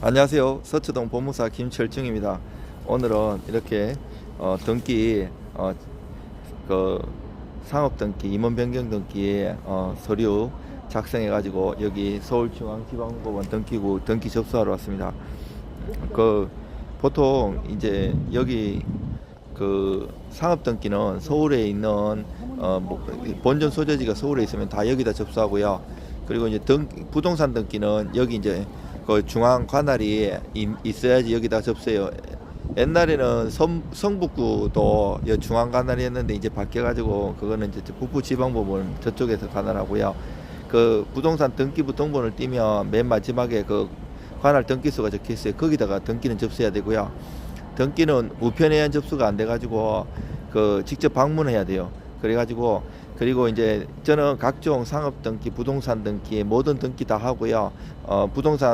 안녕하세요. 서초동 법무사 김철중입니다. 오늘은 이렇게 어, 등기 어, 그 상업 등기, 임원 변경 등기 어, 서류 작성해 가지고 여기 서울중앙지방법원 등기구 등기 접수하러 왔습니다. 그 보통 이제 여기 그 상업 등기는 서울에 있는 어, 뭐, 본전 소재지가 서울에 있으면 다 여기다 접수하고요. 그리고 이제 등 부동산 등기는 여기 이제 그 중앙 관할이 인- 있어야지 여기다 접수해요. 옛날에는 성, 성북구도 여 중앙 관할이었는데 이제 바뀌어가지고 그거는 이제 북부 지방법원 저쪽에서 관할하고요. 그 부동산 등기부 등본을 띄면 맨 마지막에 그 관할 등기소가 적혀 있어요. 거기다가 등기는 접수해야 되고요. 등기는 우편회원 접수가 안 돼가지고 그 직접 방문해야 돼요. 그래가지고 그리고 이제 저는 각종 상업 등기, 부동산 등기 모든 등기 다 하고요. 어 부동산